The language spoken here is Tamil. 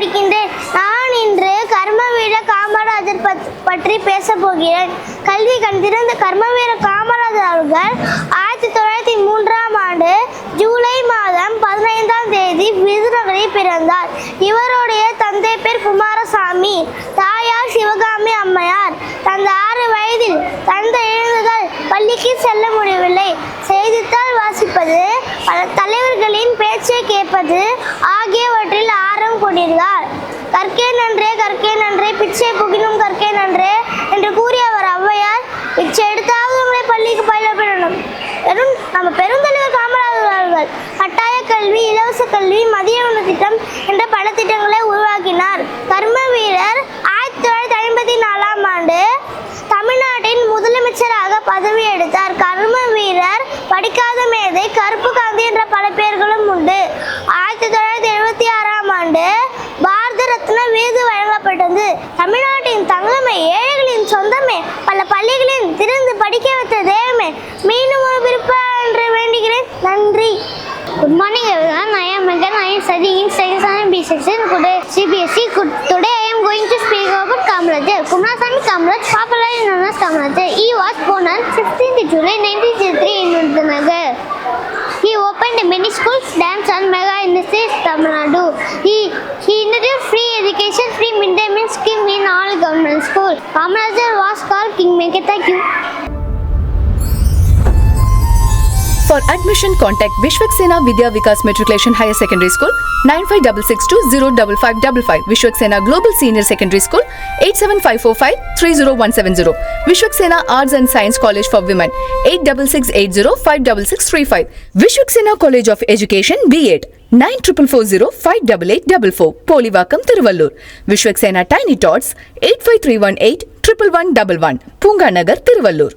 படிக்கின்றேன் நான் இன்று கர்மவீர காமராஜர் பற்றி பேச கல்வி கண் கர்மவீர காமராஜர் அவர்கள் ஆயிரத்தி தொள்ளாயிரத்தி மூன்றாம் ஆண்டு ஜூலை மாதம் பதினைந்தாம் தேதி விருதுநகரில் பிறந்தார். இவருடைய தந்தை பேர் குமாரசாமி தாயார் சிவகாமி அம்மையார். தந்த ஆறு வயதில் தந்த எழுந்துகள் பள்ளிக்கு செல்ல முடியவில்லை. செய்தித்தாள் வாசிப்பது பல தலைவர்களின் பேச்சை கேட்பது கொண்டிருந்தார் கற்கே நன்றே கற்கே நன்றே. பிச்சை புகினும் கற்கே நன்றே என்று கூறிய அவர் ஔவையார் பிச்சை எடுத்தாவது நம்மளை பள்ளிக்கு பயிலப்படணும் வெறும் நம்ம பெருந்தலைவர் காமராஜர் அவர்கள் கட்டாய கல்வி இலவச கல்வி மதிய உணவு திட்டம் என்ற பல திட்டங்களை உருவாக்கினார். கர்ம வீரர் ஆயிரத்தி தொள்ளாயிரத்தி ஐம்பத்தி நாலாம் ஆண்டு தமிழ்நாட்டின் முதலமைச்சராக பதவி எடுத்தார். கர்ம வீரர் படிக்காத மேதை கருப்பு காந்தி என்ற பல பெயர்களும் உண்டு. ஆயிரத்தி தொள்ளாயிரத்தி தமிழ்நாட்டின் தங்கமே ஏழைகளின் சொந்தமே பல பள்ளிகளில் திறந்து படிக்க வைத்த தெய்வமே மீண்டும் ஒரு விருப்பம் என்று வேண்டுகிறேன் நன்றி Good morning everyone. I am Megan. I am studying in second standard B section today CBSE. Good- Today I am going to speak about Kamrajar. Kumarasamy Kamraj, popularly known as Kamrajar. He was born on 15th July 1903 in Vindanagar. He opened many schools, dance and mega industries, Tamil Nadu. He, he you. For admission contact Vishwak Sena Vidya Vikas matriculation higher secondary school nine five double six two zero double five double five Vishwak Sena global senior secondary school eight seven five four five three zero one seven zero Vishwak Sena arts and science college for women eight double six eight zero five double six three five Vishwak Sena college of education B Ed nine triple four zero five double eight double four Polivakkam Thiruvallur Vishwak Sena tiny tots eight five three one eight triple one double one Poonganagar Thiruvallur